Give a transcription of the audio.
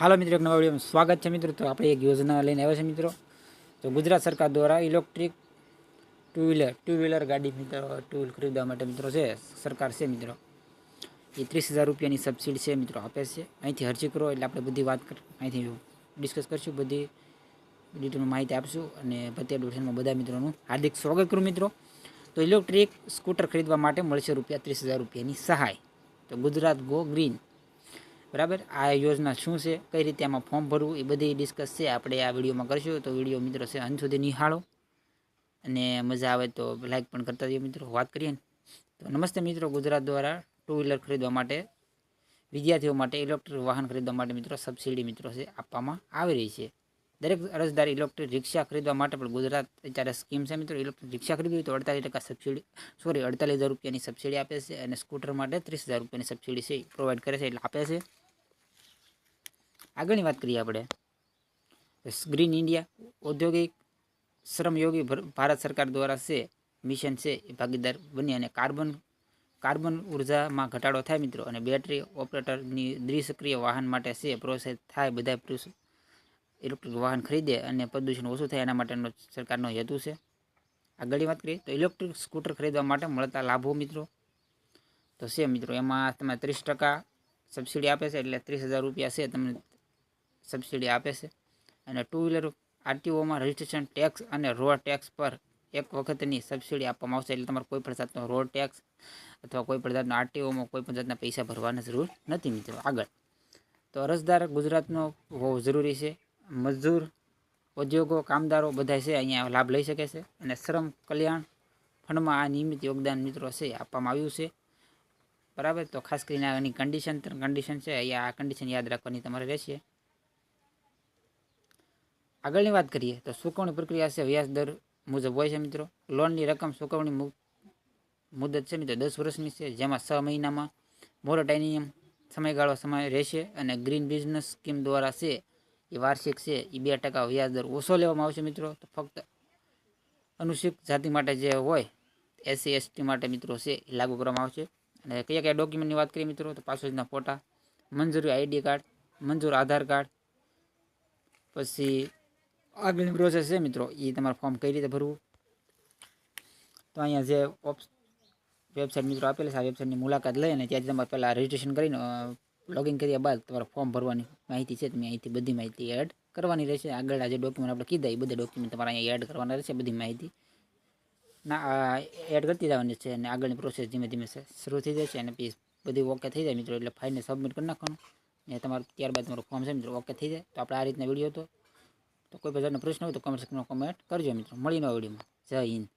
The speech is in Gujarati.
હાલો મિત્રો, એક નવા વિડીયોમાં સ્વાગત છે મિત્રો. તો આપણે એક યોજના લઈને આવ્યા છે મિત્રો. તો ગુજરાત સરકાર દ્વારા electric two wheeler two wheeler ગાડી મિત્રો ટુ વ્હીલ ખરીદવા માટે મિત્રો છે, સરકાર છે મિત્રો. એ ત્રીસ હજાર રૂપિયાની સબસિડી છે મિત્રો, આપે છે. અહીંથી અરજી કરો એટલે આપણે બધી વાત અહીંથી ડિસ્કસ કરીશું, બધી ડિટેલમાં માહિતી આપશું અને ભત્યા ડોશનમાં બધા મિત્રોનું હાર્દિક સ્વાગત કરું મિત્રો. તો ઇલેક્ટ્રિક સ્કૂટર ખરીદવા માટે મળશે રૂપિયા ત્રીસ હજાર રૂપિયાની સહાય. તો ગુજરાત ગો ગ્રીન. બરાબર? આ યોજના શું છે? કઈ રીતે આમાં ફોર્મ ભરવું? એ બધી ડિસ્કસ છે. આપણે આ વિડીયોમાં કરશું. તો વીડિયો મિત્રો છે અંત સુધી નિહાળો. અને મજા આવે તો લાઇક પણ કરતા જઈએ મિત્રો. વાત કરીએ ને. તો નમસ્તે મિત્રો, ગુજરાત દ્વારા ટુ વ્હીલર ખરીદવા માટે, વિદ્યાર્થીઓ માટે ઇલેક્ટ્રિક વાહન ખરીદવા માટે મિત્રો સબસિડી મિત્રો છે આપવામાં આવી રહી છે. દરેક અરજદાર ઇલેક્ટ્રિક રિક્ષા ખરીદવા માટે પણ ગુજરાત અત્યારે સ્કીમ છે મિત્રો. ઇલેક્ટ્રિક રિક્ષા ખરીદવી તો અડતાલીસ ટકા સબસિડી સોરી અડતાલીસ હજાર રૂપિયાની સબસિડી આપે છે અને સ્કૂટર માટે ત્રીસ હજાર રૂપિયાની સબસિડી છે પ્રોવાઈડ કરે છે એટલે આપે છે. આગળની વાત કરીએ આપણે. ગ્રીન ઇન્ડિયા ઔદ્યોગિક શ્રમયોગી ભર- ભારત સરકાર દ્વારા છે, મિશન છે, એ ભાગીદાર બની અને કાર્બન કાર્બન ઉર્જામાં ઘટાડો થાય મિત્રો અને બેટરી ઓપરેટરની દ્વિસક્રિય વાહન માટે છે પ્રોસેસ થાય, બધા ઇલેક્ટ્રિક વાહન ખરીદે અને પ્રદૂષણ ઓછું થાય એના માટેનો સરકારનો હેતુ છે. આગળની વાત કરીએ તો ઇલેક્ટ્રિક સ્કૂટર ખરીદવા માટે મળતા લાભો મિત્રો. તો છે મિત્રો, એમાં તમે ત્રીસ ટકા સબસિડી આપે છે એટલે ત્રીસ હજાર રૂપિયા છે તમને સબસિડી આપે છે. અને ટુ વ્હીલર આરટીઓમાં રજિસ્ટ્રેશન ટેક્સ અને રોડ ટેક્સ પર એક વખતની સબસિડી આપવામાં આવશે એટલે તમારે કોઈ પણ જાતનો રોડ ટેક્સ અથવા કોઈ પણ જાતનો આરટીઓમાં કોઈ પણ જાતના પૈસા ભરવાની જરૂર નથી મિત્રો. આગળ. તો અરજદાર ગુજરાતનો હોવો જરૂરી છે. મજદૂર ઉદ્યોગો, કામદારો બધા છે અહીંયા લાભ લઈ શકે છે. અને શ્રમ કલ્યાણ ફંડમાં આ નિયમિત યોગદાન મિત્રો છે આપવામાં આવ્યું છે. બરાબર? તો ખાસ કરીને આની કન્ડિશન ત્રણ કન્ડિશન છે. અહીંયા આ કન્ડિશન યાદ રાખવાની તમારે રહેશે. આગળની વાત કરીએ તો ચૂકવણી પ્રક્રિયા છે વ્યાજ દર મુજબ હોય છે મિત્રો. લોનની રકમ ચૂકવણી મુદત છે મિત્રો દસ વર્ષની છે, જેમાં છ મહિનામાં મોરટાઇનિયમ સમયગાળો સમય રહેશે અને ગ્રીન બિઝનેસ સ્કીમ દ્વારા છે એ વાર્ષિક છે એ બે ટકા વ્યાજ દર ઓછો લેવામાં આવશે મિત્રો. તો ફક્ત અનુસૂચિત જાતિ માટે જે હોય એસસી એસટી માટે મિત્રો છે એ લાગુ કરવામાં આવશે. અને કયા કયા ડોક્યુમેન્ટની વાત કરીએ મિત્રો તો પાસપોર્ટના ફોટા, મંજૂરી આઈડી કાર્ડ, મંજૂર આધાર કાર્ડ, પછી આગળની પ્રોસેસ છે મિત્રો એ તમારે ફોર્મ કઈ રીતે ભરવું? તો અહીંયા જે વેબસાઇટ મિત્રો આપેલી છે, આ વેબસાઇટની મુલાકાત લઈ અને ત્યાંથી તમારે પહેલાં રજિસ્ટ્રેશન કરીને લોગિન કર્યા બાદ તમારે ફોર્મ ભરવાની માહિતી છે, તમે અહીંથી બધી માહિતી એડ કરવાની રહેશે. આગળ આ જે ડોક્યુમેન્ટ આપણે કીધા, એ બધા ડોક્યુમેન્ટ તમારે અહીંયા એડ કરવાના રહેશે, બધી માહિતી. ના એડ કરતી જવાની છે અને આગળની પ્રોસેસ ધીમે ધીમે શરૂ થઈ જશે અને પછી બધી ઓકે થઈ જાય મિત્રો, એટલે ફાઇલને સબમિટ કરી નાખવાનું. ને તમારું ત્યારબાદ તમારું ફોર્મ છે મિત્રો ઓકે થઈ જાય. તો આપણે આ રીતના વીડિયો હતો. તો કોઈ પ્રકારનો પ્રશ્ન હોય તો કમેન્ટ સેક્શનમાં કમેન્ટ કરજો મિત્રો. મળીને વિડીયોમાં. જય હિન્દ.